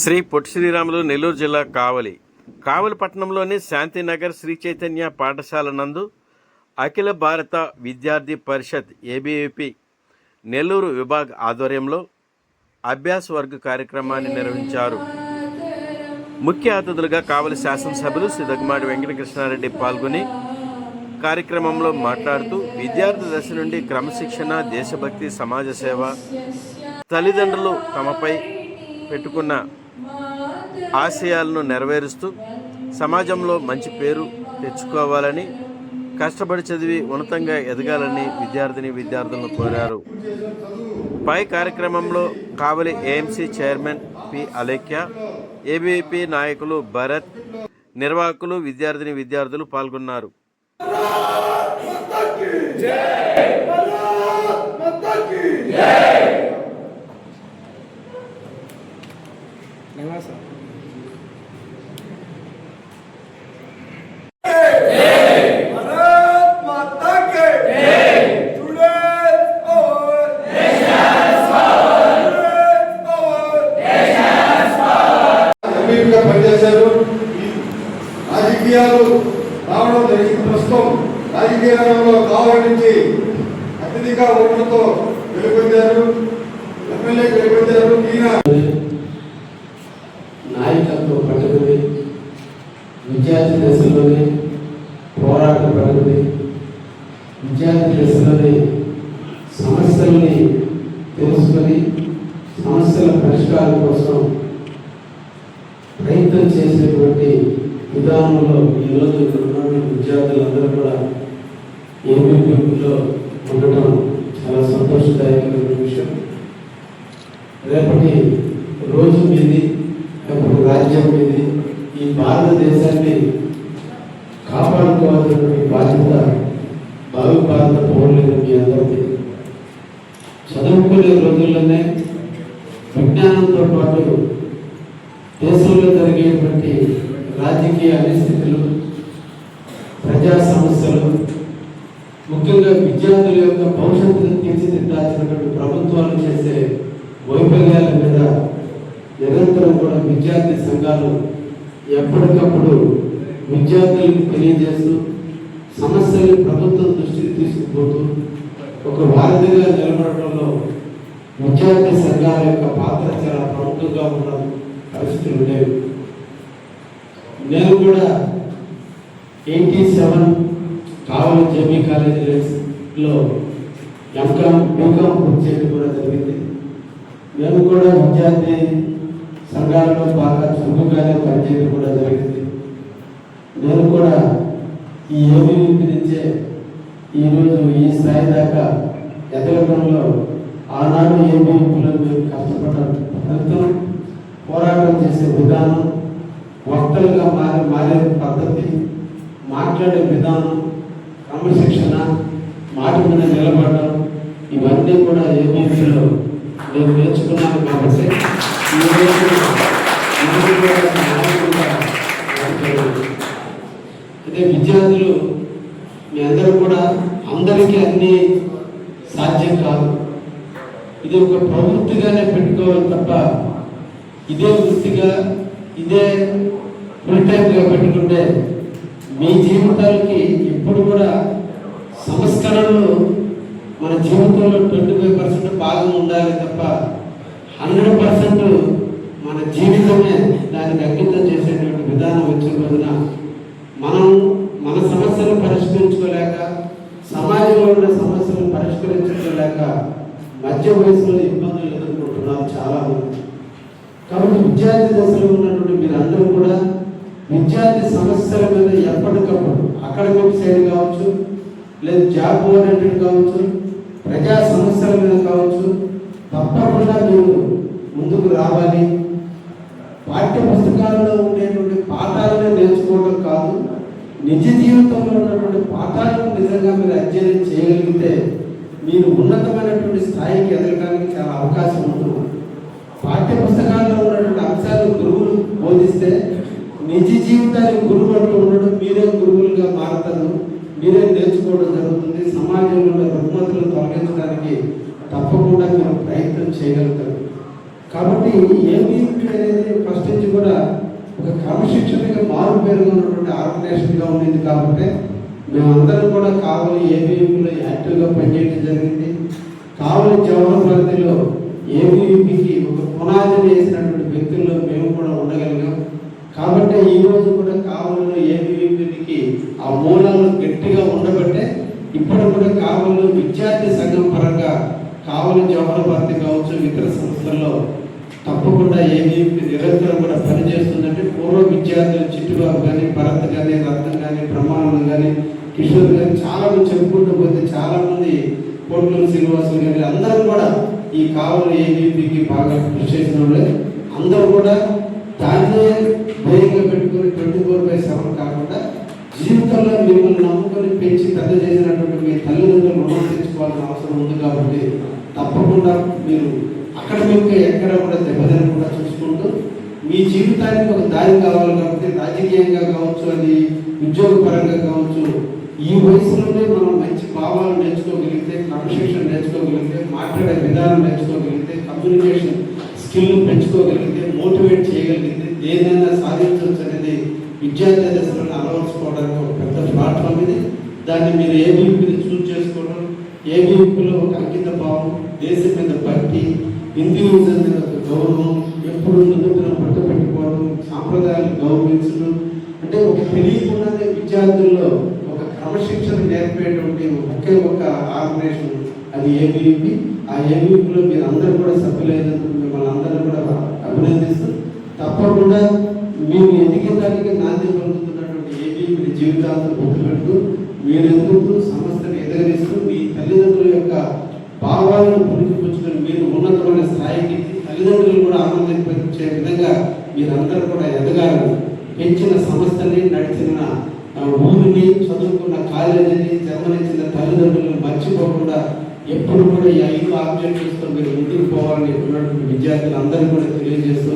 శ్రీ పొట్టి శ్రీరాములు నెల్లూరు జిల్లా కావలి. కావలి పట్టణంలోని శాంతినగర్ శ్రీ చైతన్య పాఠశాల నందు అఖిల భారత విద్యార్థి పరిషత్ ఏబీవీపీ నెల్లూరు విభాగ్ ఆధ్వర్యంలో అభ్యాస వర్గ కార్యక్రమాన్ని నిర్వహించారు. ముఖ్య అతిథులుగా కావలి శాసనసభ్యులు శ్రీ దగ్గమాడి వెంకటకృష్ణారెడ్డి పాల్గొని కార్యక్రమంలో మాట్లాడుతూ విద్యార్థి దశ నుండి క్రమశిక్షణ దేశభక్తి సమాజ సేవ తల్లిదండ్రులు తమపై పెట్టుకున్న ఆశయాలను నెరవేరుస్తూ సమాజంలో మంచి పేరు తెచ్చుకోవాలని కష్టపడి చదివి ఉన్నతంగా ఎదగాలని విద్యార్థిని విద్యార్థులను కోరారు. పై కార్యక్రమంలో Kavali AMC chairman P Alekhya ABP నాయకులు భరత్ నిర్వాహకులు విద్యార్థిని విద్యార్థులు పాల్గొన్నారు. జై! పనిచేశారు. రాజకీయాలు రావడం జరిగింది ప్రస్తుతం రాజకీయ రంగంలో కావాలి నుంచి అత్యధిక ఓట్లతో విద్యార్థి దశలోనే పోరాటం పడుతుంది విద్యార్థి దశలోనే సమస్యల్ని తెలుసుకొని సమస్యల పరిష్కారం కోసం ప్రయత్నం చేసేటువంటి విధానంలో ఈరోజు ఇక్కడ ఉన్నటువంటి విద్యార్థులందరూ కూడా ఏబీపీలో ఉండటం చాలా సంతోషదాయకమైన విషయం. రేపటి రోజు మీది రాజ్యం మీది ఈ భారతదేశాన్ని కాపాడుకోవాల్సినటువంటి బాధ్యత భావి భారత పౌరులైన మీ అందరికీ చదువుకునే రోజుల్లోనే విజ్ఞానంతో పాటు దేశంలో జరిగేటువంటి రాజకీయ అనిస్థితులు ప్రజా సమస్యలు ముఖ్యంగా విద్యార్థుల యొక్క భవిష్యత్తును తీర్చిదిద్దాల్సినటువంటి ప్రభుత్వాలు చేసే వైఫల్యాల మీద నిరంతరం కూడా విద్యార్థి సంఘాలు ఎప్పటికప్పుడు విద్యార్థులకు తెలియజేస్తూ సమస్యలు ప్రభుత్వం దృష్టికి తీసుకుపోతూ ఒక వారధిగా నిలబడటంలో విద్యార్థి సంఘాల యొక్క పాత్ర చాలా ప్రముఖంగా ఉన్న పరిస్థితులు ఉండేవి. నేను కూడా ఎయిటీ సెవెన్ కావలి జేబీ కాలేజీలో ఎంకామ్ బీకామ్ పూర్తి చేయడం కూడా జరిగింది. నేను కూడా విద్యార్థి సంఘాలలో బాగా చురుకుగానే పనిచేయడం కూడా జరిగింది. నేను కూడా ఈ ఏబీవీపీ నుంచే ఈరోజు ఈ స్థాయి దాకా ఎదగడంలో ఆనాడు ఏమీ మేము కష్టపడ్డ పోరాటం చేసే విధానం వక్తలుగా మారి మారే పద్ధతి మాట్లాడే విధానం క్రమశిక్షణ మాట మీద నిలబడడం ఇవన్నీ కూడా ఏబీపీలో నేను నేర్చుకున్నాను కాబట్టి కూడా అదే విద్యార్థులు మీ అందరూ కూడా అందరికీ అన్ని సాధ్యం కాదు. ఇది ఒక ప్రవృత్తిగానే పెట్టుకోవాలి తప్ప ఇదే వృత్తిగా ఇదే ఫుల్ టైమ్గా పెట్టుకుంటే మీ జీవితాలకి ఎప్పుడు కూడా సంస్కరణలు మన జీవితంలో ట్వంటీ ఫైవ్ పర్సెంట్ భాగం ఉండాలి తప్ప హండ్రెడ్ పర్సెంట్ మన జీవితమే దానికి అంకితం చేసేటువంటి విధానం వచ్చిన రోజున మనం మన సమస్యలు పరిష్కరించుకోలేక సమాజంలో ఉన్న పరిష్కరించడం లేక మధ్య వయసులో ఇబ్బందులు ఎదుర్కొంటున్నారు చాలా మంది కాబట్టి విద్యార్థి దశలో ఉన్నటువంటి మీరందరూ కూడా విద్యార్థి సమస్యల మీద ఎప్పటికప్పుడు అకాడమిక్ సైడ్ కావచ్చు లేదు జాబ్ ఓరియంటెడ్ కావచ్చు ప్రజా సమస్యల మీద కావచ్చు తప్పకుండా మీరు ముందుకు రావాలి. పాఠ్య పుస్తకాలలో ఉండేటువంటి పాఠాలను నేర్చుకోవడం కాదు నిజ జీవితంలో ఉన్నటువంటి నిజంగా మీరు అధ్యయనం చేయగలిగితే మీరు ఉన్నతమైనటువంటి స్థాయికి ఎదగడానికి చాలా అవకాశం ఉంటుంది. పాఠ్య పుస్తకాల్లో ఉన్నటువంటి అంశాలు గురువులు బోధిస్తే నిజ జీవితానికి గురువు అంటూ ఉండడం మీరే గురువులుగా మారుతారు. మీరే నేర్చుకోవడం జరుగుతుంది. సమాజంలో రుగ్మతులు తొలగించడానికి తప్పకుండా మీరు ప్రయత్నం చేయగలుగుతారు. కాబట్టి ఏబీపీ అనేది ఫస్ట్ నుంచి కూడా ఒక క్రమశిక్షణగా మారు పేరుగా ఉన్నటువంటి ఆర్గనైజేషన్గా ఉండేది కాబట్టి మేమందరం కూడా కావలి ఏబీపీలో యాక్టివ్గా పనిచేయడం జరిగింది. కావలి జవహర్ పరిధిలో ఏబీపీకి ఒక పునాదిని వేసినటువంటి వ్యక్తుల్లో మేము కూడా ఉండగలిగాం. కాబట్టి ఈ రోజు కూడా కావలిలో ఏబీపీకి ఆ మూలాలు గట్టిగా ఉండబట్టే ఇప్పుడు కూడా కావలిలో విద్యార్థి సంఘం పరంగా కావలి జవహర్ భారతి కావచ్చు ఇతర సంస్థల్లో తప్పకుండా ఏబీపీ కిషోర్ కానీ చాలా మంది చెప్పుకుంటూ పోతే చాలా మంది కోట్లూరు శ్రీనివాసులు కానీ అందరూ కూడా ఈ కావులు ఏబీపీకి బాగా కృషి చేసిన వాళ్ళే. అందరూ కూడా దాన్నే ధైర్యంగా పెట్టుకొని ట్వంటీ ఫోర్ బై సెవెన్ కాకుండా జీవితంలో మిమ్మల్ని నమ్ముకొని పెంచి పెద్ద చేసినటువంటి మీ తల్లిదండ్రులు రుణం తెచ్చుకోవాల్సిన అవసరం ఉంది కాబట్టి తప్పకుండా మీరు అకాడమిక్గా ఎక్కడ కూడా దెబ్బతినకుండా చూసుకుంటూ మీ జీవితానికి ఒక దారి కావాలి కాబట్టి రాజకీయంగా కావచ్చు అది ఉద్యోగపరంగా కావచ్చు ఈ వయసులోనే మనం మంచి భావాలు నేర్చుకోగలిగితే క్రమశిక్షణ నేర్చుకోగలిగితే మాట్లాడే విధానం నేర్చుకోగలిగితే కమ్యూనికేషన్ స్కిల్ పెంచుకోగలిగితే మోటివేట్ చేయగలిగితే ఏదైనా సాధించవచ్చు అనేది విద్యార్థి దశలను అలవర్చుకోవడానికి ఒక పెద్ద ప్లాట్ఫామ్ ఇది. దాన్ని మీరు ఏ వీపుని చూస్ చేసుకోవడం ఏ వీపులో ఒక అంకిత భావం దేశం మీద భక్తి ఇండివిజువల్ మీద ఒక గౌరవం ఎప్పుడు నిబంధన పట్టు పెట్టుకోవడం సాంప్రదాయాలు గౌరవించడం అంటే ఒక తెలియకుండానే విద్యార్థుల్లో ఒక క్రమశిక్షణ ఒకే ఒక ఆర్గనైజేషన్ అది ఏబీపీ ఆ ఏబీపీలో మీరు అందరూ కూడా సభ్యులైనందుకు మిమ్మల్ని అందరూ కూడా అభినందిస్తూ తప్పకుండా మీరు ఎదిగేదానికి నాంది పొందుతున్నటువంటి ఏబీపీ జీవితాలను గుర్తుపెడుతూ మీరు ఎదుగుతూ సంస్థను ఎదగనిస్తూ మీ తల్లిదండ్రుల యొక్క భావాలను పుణికిపుచ్చుకొని మీరు ఉన్నతమైన స్థాయికి తల్లిదండ్రులు కూడా ఆనందించే విధంగా మీరందరూ కూడా ఎదగాలని పెంచిన సంస్థని నడిచిన ఆ, ఊరిని చదువుకున్న కాలేజీని జన్మనిచ్చిన తల్లిదండ్రులను మర్చిపోకుండా ఎప్పుడు కూడా ఈ ఐదు ఆబ్జెక్టివ్స్తో మీరు ముందుకు పోవాలని ఉన్నటువంటి విద్యార్థులందరూ కూడా తెలియజేస్తూ